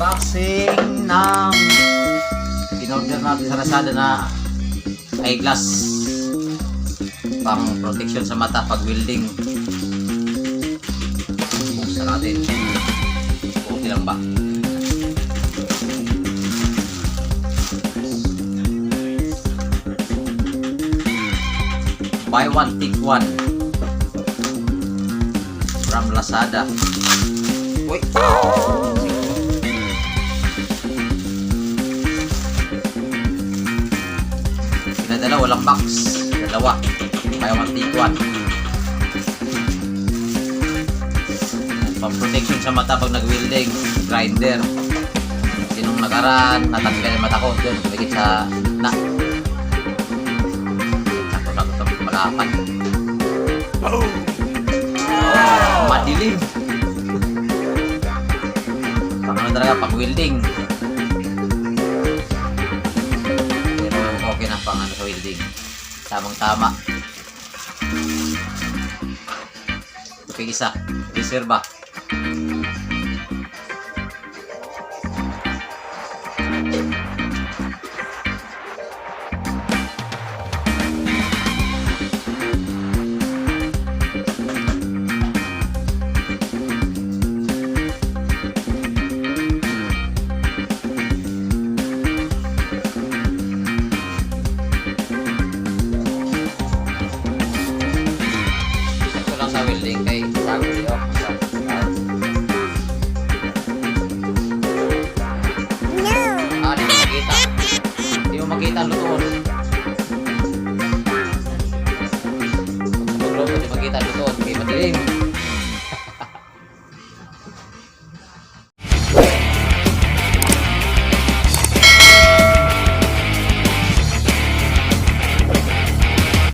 welding ng in-order natin sa Lazada na eyeglass. Pang protection sa mata pag welding. Buksan natin okay lang ba? Buy one take one. From Lazada. Uy! Pinadala, walang box. Dalawa. Buy one take one. Pang-protection sa mata pag nag-welding. Grinder. Sinong nakaraan, natanggal yung mata ko. Doon, tumigit sa na. Ako na ito malapan. Madilim. Pang ano talaga, pag sa welding. Tamang tama. Okay, isa. Reserva. Makita. Di mo makita ang lutoon. Pag luto, di makita ang lutoon. Kaya madilim.